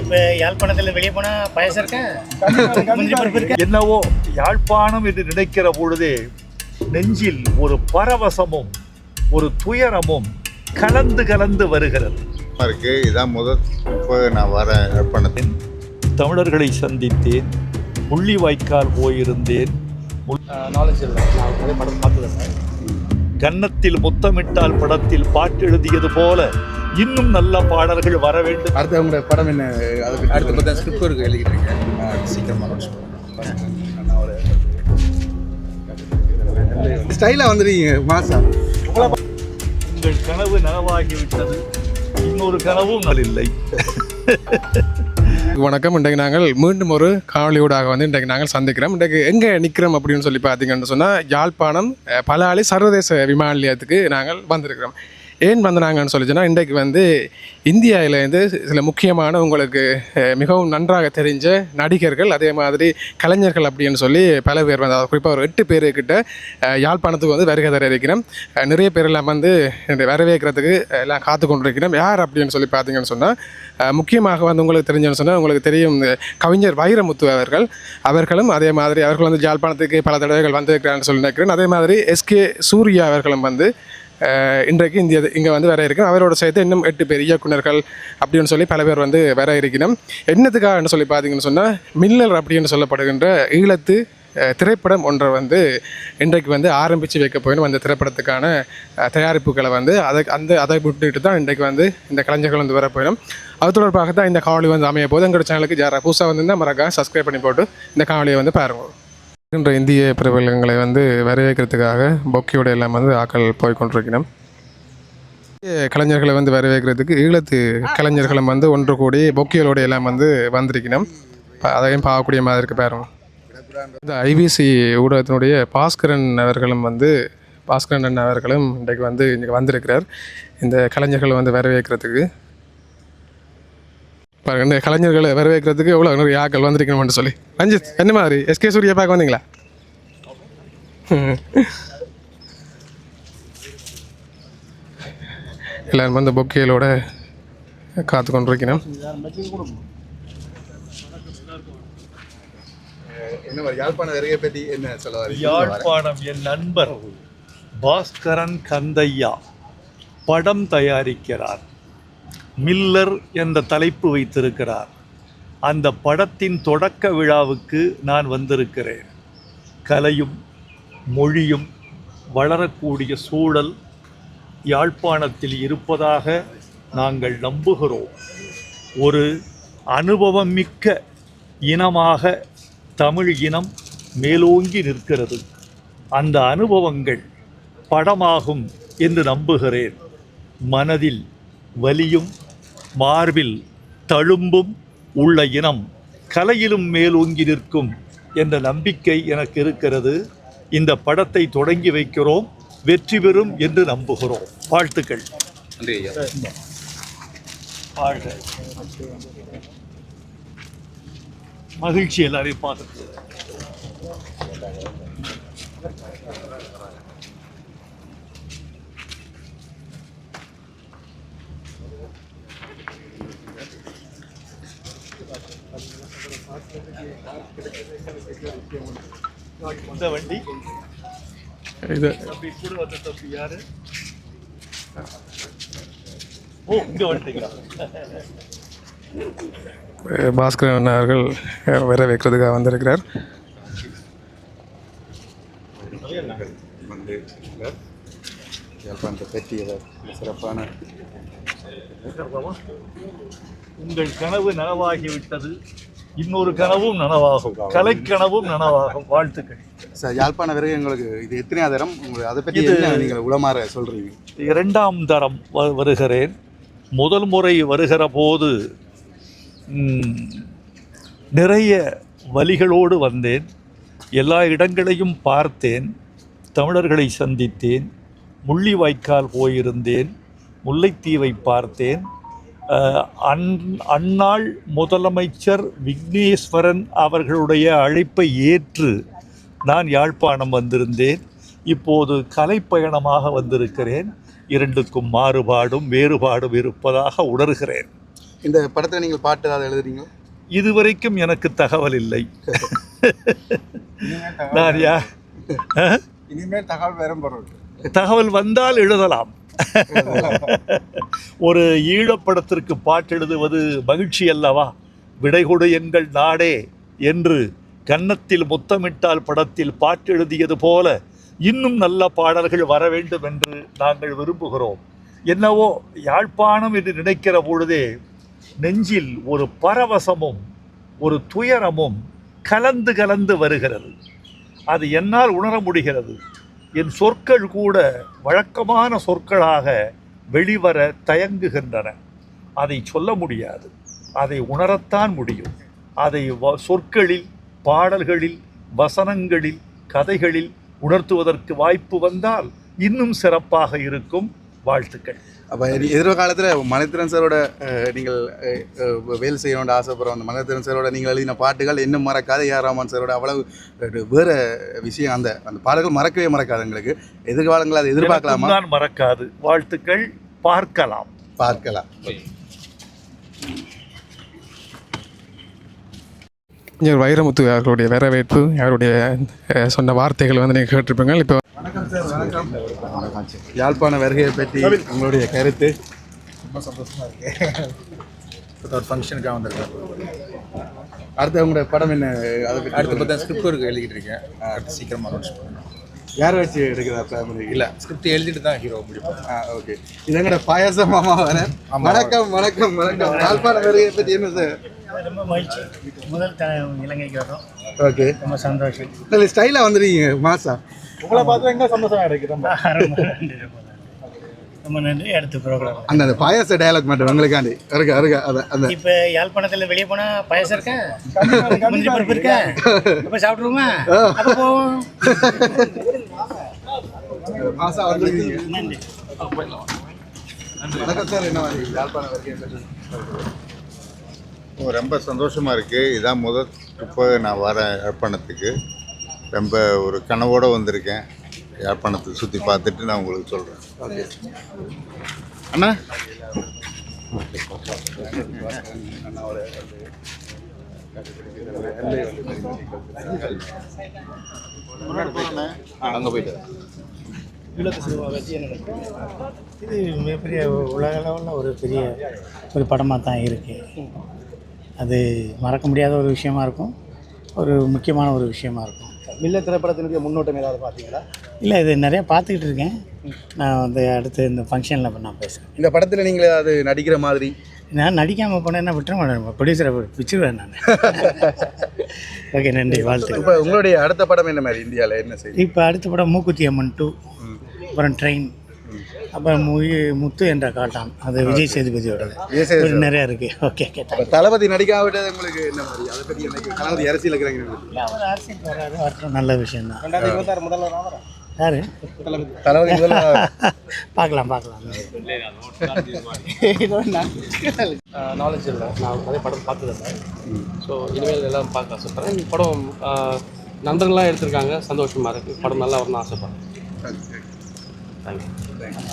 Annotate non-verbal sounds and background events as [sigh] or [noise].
இப்ப யாழ்ப்பாணத்துல வெளியே போனா பாயசம் இருக்கா? முந்திரி பருப்பு இருக்கா? என்னவோ யாழ்ப்பாணம் என்று நினைக்கிற பொழுதே நெஞ்சில் ஒரு பரவசமும் ஒரு துயரமும் கலந்து கலந்து வருகிறது. இருக்கு. இதான் முதல் இப்போ நான் வர ஏற்படுத்தேன் தமிழர்களை சந்தித்தேன். முள்ளிவாய்க்கால் போயிருந்தேன். கன்னத்தில் முத்தமிட்டால் படத்தில் பாட்டு எழுதியது போல இன்னும் நல்ல பாடல்கள் வர வேண்டும். அடுத்து உங்களோட படம் என்ன? அதை பத்தி அடுத்து பார்த்தா ஸ்கிரிப்ட் ஒர்க் எழுதிக்கிட்டு இருக்கேன். சீக்கிரமாக ஸ்டைலாக வந்துருக்கீங்க மாசா. உங்கள் கனவு நனவாகிவிட்டது. இன்னொரு கனவும் இல்லை. வணக்கம். இன்றைக்கு நாங்கள் மீண்டும் ஒரு காணொலியூடாக வந்து இன்றைக்கு நாங்கள் சந்திக்கிறோம். இன்றைக்கு எங்கே நிற்கிறோம் அப்படின்னு சொல்லி பார்த்தீங்கன்னு சொன்னால் யாழ்ப்பாணம் பலாலி சர்வதேச விமான நிலையத்துக்கு நாங்கள் வந்திருக்கிறோம். ஏன் வந்தனாங்கன்னு சொல்லிச்சுன்னா இன்றைக்கு வந்து இந்தியாவிலேருந்து சில முக்கியமான உங்களுக்கு மிகவும் நன்றாக தெரிஞ்ச நடிகர்கள் அதே மாதிரி கலைஞர்கள் அப்படின்னு சொல்லி பல பேர் வந்து குறிப்பாக ஒரு எட்டு பேருக்கிட்ட யாழ்ப்பாணத்துக்கு வந்து வருகை தர இருக்கிறோம் நிறைய பேரெல்லாம் வந்து வரவேற்கிறதுக்கு எல்லாம் காத்து கொண்டிருக்கிறோம் யார் அப்படின்னு சொல்லி பார்த்தீங்கன்னு சொன்னால் முக்கியமாக வந்து உங்களுக்கு தெரிஞ்சுன்னு சொன்னால் உங்களுக்கு தெரியும் இந்த கவிஞர் வைரமுத்து அவர்கள். அவர்களும் அதே மாதிரி அவர்கள் வந்து யாழ்ப்பாணத்துக்கு பல தடவைகள் வந்திருக்கிறான்னு சொல்லி நினைக்கிறேன். அதே மாதிரி எஸ்கே சூர்யா அவர்களும் வந்து இன்றைக்கு இந்திய இங்கே வந்து வர இருக்கணும். அவரோட சேர்த்து இன்னும் எட்டு பேர் இயக்குநர்கள் அப்படின்னு சொல்லி பல பேர் வந்து வர இருக்கணும். என்னத்துக்காகன்னு சொல்லி பார்த்தீங்கன்னு சொன்னால் மில்லர் அப்படின்னு சொல்லப்படுகின்ற ஈழத்து திரைப்படம் ஒன்றை வந்து இன்றைக்கு வந்து ஆரம்பித்து வைக்க போயிடும். அந்த திரைப்படத்துக்கான தயாரிப்புகளை வந்து அதை அந்த அதை விட்டுட்டு தான் இன்றைக்கு வந்து இந்த கலைஞர்கள் வந்து வர போயிடும். அது தொடர்பாக தான் இந்த காவலி வந்து அமைய போது எங்களோட சேனலுக்கு யாராவது புதுசாக வந்து மறக்காம சப்ஸ்கிரைப் பண்ணி போட்டு இந்த காவலியை வந்து பாருங்கள் இருக்கின்ற இந்திய பிரபலங்களை வந்து வரவேற்கிறதுக்காக பொக்கியோட எல்லாம் வந்து ஆக்கள் போய் கலைஞர்களை வந்து வரவேற்கிறதுக்கு ஈழத்து கலைஞர்களும் வந்து ஒன்று கூடி பொக்கிகளோட எல்லாம் வந்து வந்திருக்கணும் அதையும் பார்க்கக்கூடிய மாதிரி இருக்கு பாருங்க. இந்த ஐபிசி ஊடகத்தினுடைய பாஸ்கரன் அவர்களும் வந்து பாஸ்கரன் அண்ணன் அவர்களும் இன்றைக்கு வந்து இன்றைக்கு வந்திருக்கிறார். இந்த கலைஞர்களை வந்து வரவேற்கிறதுக்கு. பாருங்க இந்த கலைஞர்களை வரவேற்கிறதுக்கு எவ்வளோ நிறைய ஆக்கள் வந்திருக்கணும்னு சொல்லி. ரஞ்சித் என்ன மாதிரி? எஸ்கே சூர்யா பார்க்க வந்தீங்களா? எல்லாரும் வந்து பொக்கேலோட காத்து கொண்டிருக்கணும். யாழ்ப்பாணம் என் நண்பர் பாஸ்கரன் கந்தையா படம் தயாரிக்கிறார். மில்லர் என்ற தலைப்பு வைத்திருக்கிறார். அந்த படத்தின் தொடக்க விழாவுக்கு நான் வந்திருக்கிறேன். கலையும் மொழியும் வளரக்கூடிய சூழல் யாழ்ப்பாணத்தில் இருப்பதாக நாங்கள் நம்புகிறோம். ஒரு அனுபவம் மிக்க இனமாக தமிழ் இனம் மேலோங்கி நிற்கிறது. அந்த அனுபவங்கள் படமாகும் என்று நம்புகிறேன். மனதில் வலியும் மார்பில் தழும்பும் உள்ள இனம் கலையிலும் மேலோங்கி நிற்கும் என்ற நம்பிக்கை எனக்கு இருக்கிறது. இந்த படத்தை தொடங்கி வைக்கிறோம். வெற்றி பெறும் என்று நம்புகிறோம். வாழ்த்துக்கள். நன்றி மகிழ்ச்சி எல்லாரையும் பார்த்துட்டு இந்த வண்டி? இது. கூட வந்த தம்பி யாரு? ஓ இங்க வந்துட்டீங்களா? பாஸ்கரன் அவர்கள் அஹ், வரவேற்கிறதுக்காக வந்திருக்கிறார். வந்து யாழ்ப்பாணத்தை பற்றி ஏதோ சிறப்பான உங்கள் கனவு நனவாகிவிட்டது. இன்னொரு கனவும் நனவாகும். கலைக்கனவும் நனவாகும். வாழ்த்துக்கள். சார் யாழ்ப்பாண வருகை உங்களுக்கு இது எத்தனை தரம் அதை பற்றி நீங்கள் உளமாற சொல்கிறீங்க இரண்டாம் தரம் வருகிறேன். முதல் முறை வருகிற போது நிறைய வலிகளோடு வந்தேன். எல்லா இடங்களையும் பார்த்தேன். தமிழர்களை சந்தித்தேன். முள்ளிவாய்க்கால் போயிருந்தேன். முல்லைத்தீவை பார்த்தேன். அன் அந்நாள் முதலமைச்சர் விக்னேஸ்வரன் அவர்களுடைய அழைப்பை ஏற்று நான் யாழ்ப்பாணம் வந்திருந்தேன். இப்போது கலைப்பயணமாக வந்திருக்கிறேன். இரண்டுக்கும் மாறுபாடும் வேறுபாடும் இருப்பதாக உணர்கிறேன். இந்த படத்தில் நீங்கள் பாட்டு ஏதாவது எழுதுறீங்களா? இதுவரைக்கும் எனக்கு தகவல் இல்லை. நான் யா? இனிமேல் தகவல் தகவல் வந்தால் எழுதலாம். [laughs] ஒரு ஈழப்படத்திற்கு பாட்டு எழுதுவது மகிழ்ச்சி அல்லவா? விடை கொடு எங்கள் நாடே என்று கன்னத்தில் முத்தமிட்டால் படத்தில் பாட்டு எழுதியது போல இன்னும் நல்ல பாடல்கள் வர வேண்டும் என்று நாங்கள் விரும்புகிறோம். என்னவோ யாழ்ப்பாணம் என்று நினைக்கிற பொழுதே நெஞ்சில் ஒரு பரவசமும் ஒரு துயரமும் கலந்து கலந்து வருகிறது. அது என்னால் உணர முடிகிறது. என் சொற்கள் கூட வழக்கமான சொற்களாக வெளிவர தயங்குகின்றன. அதை சொல்ல முடியாது. அதை உணரத்தான் முடியும். அதை வ- சொற்களில் பாடல்களில் வசனங்களில் கதைகளில் உணர்த்துவதற்கு வாய்ப்பு வந்தால் இன்னும் சிறப்பாக இருக்கும். வாழ்த்துக்கள். அப்போ எதிர்காலத்தில் மணித்திரன் சாரோட நீங்கள் வேலை செய்யணும்னு ஆசைப்படுற அந்த மணித்திரன் சாரோட நீங்கள் எழுதின பாட்டுகள் இன்னும் மறக்காத ஏஆர் ரஹ்மான் சாரோட அவ்வளவு வேற விஷயம் அந்த அந்த பாடல்கள் மறக்கவே மறக்காது எங்களுக்கு. எதிர்காலங்களில் அதை எதிர்பார்க்கலாமா? தான் மறக்காது. வாழ்த்துக்கள். பார்க்கலாம். பார்க்கலாம். இங்கே வைரமுத்து அவர்களுடைய வரவேற்பு அவருடைய சொன்ன வார்த்தைகள் வந்து நீங்கள் கேட்டிருப்பீங்க இப்போ யாழ்ப்பாண வருகையை பற்றி உங்களுடைய கருத்து. ரொம்ப சந்தோஷமாக இருக்கு. இப்போ ஒரு ஃபங்க்ஷனுக்காக வந்திருக்கேன். அடுத்து உங்களுடைய படம் என்ன? அதை பற்றி அடுத்து பார்த்தா ஸ்கிரிப்ட் ஒர்க் எழுதிட்டு இருக்கேன். அடுத்து சீக்கிரமாக அனௌன்ஸ் பண்ணணும். யாரை வச்சு எடுக்கிறா ஃபேமிலி இல்லை ஸ்கிரிப்ட் எழுதிட்டு தான் ஹீரோ முடிப்போம் ஆ ஓகே இது எங்கட பாயாச மாமா வர வணக்கம் வணக்கம் வணக்கம். யாழ்ப்பாண வருகையை பற்றி என்ன சார்? ரொம்ப மகிழ்ச்சி. முதல் இலங்கைக்கு வர்றோம். ஓகே ரொம்ப சந்தோஷம். நல்ல ஸ்டைலாக வந்துருக்கீங்க மாசா. உங்களை பார்த்து எங்க சந்தோஷம் கிடைக்குது? ரொம்ப. நன்றி அடுத்த ப்ரோக்ராம் அந்த அந்த பாயாச டயலாக் மட்டும் உங்களுக்காண்டி. இருக்கா இருக்கா? அந்த அந்த. இப்போ யாழ்ப்பாணத்தில் வெளியே போனால் பாயசம் இருக்கா? முந்திரி பருப்பு இருக்கா. இப்போ சாப்பிட்ருவோமா அப்போ போவோம். மாசா வந்துருக்கீங்க நன்றி. வணக்கம் சார் என்ன ரொம்ப சந்தோஷமாக இருக்குது இதான் முதல் இப்போ நான் வரேன் யாழ்ப்பாணத்துக்கு. ரொம்ப ஒரு கனவோடு வந்திருக்கேன். யாழ்ப்பாணத்தை சுற்றி பார்த்துட்டு நான் உங்களுக்கு சொல்கிறேன் ஓகே. அண்ணா? அங்கே போயிட்டு இது மிகப்பெரிய உலக லெவலில் ஒரு பெரிய ஒரு படமாக தான் இருக்குது அது மறக்க முடியாத ஒரு விஷயமா இருக்கும். ஒரு முக்கியமான ஒரு விஷயமா இருக்கும். மில்ல திரைப்படத்தினுடைய முன்னோட்டம் ஏதாவது பார்த்தீங்களா? இல்லை இது நிறைய பார்த்துக்கிட்டு இருக்கேன். நான் வந்து அடுத்து இந்த ஃபங்க்ஷனில் நான் பேசுகிறேன் இந்த படத்தில் நீங்கள் அது நடிக்கிற மாதிரி? நான் நடிக்காமல் போனேன்னா விட்டுற மாட்டேன். ப்ரொடியூசரை பிடிச்சிருவேன் நான். [laughs] ஓகே நன்றி வாழ்த்து இப்போ உங்களுடைய அடுத்த படம் என்ன மாதிரி? இந்தியாவில் என்ன செய்தி இப்போ அடுத்த படம் மூக்குத்தி அம்மன் டூ அப்புறம் ட்ரெயின் அப்புறம் முயு முத்து என்ற காட்டான். அது விஜய் சேதுபதியோடது. விஜய் சேதுபதி. இது நிறையா இருக்குது ஓகே ஓகே தளபதி நடிக்காவிட்டது உங்களுக்கு என்ன மாதிரி? அதை பற்றி எனக்கு தளபதி அரசியல் இருக்கிறாங்க இல்லை அவர் அரசியல் வராது வரட்டும் நல்ல விஷயம் தான் ரெண்டாயிரத்தி இருபத்தாறு முதல்ல யாரு? தளபதி. [laughs] பார்க்கலாம் பார்க்கலாம். நாலேஜ் இல்லை. நான் நிறைய படம் பார்த்ததில்லை. ஸோ இனிமேல் எல்லாம் பார்க்க ஆசைப்பட்றேன். படம் ஆஹ், நண்பர்கள்லாம் எடுத்திருக்காங்க. சந்தோஷமாக இருக்குது படம் நல்லா வரணும்னு ஆசைப்பட்றேன். தேங்க்யூ.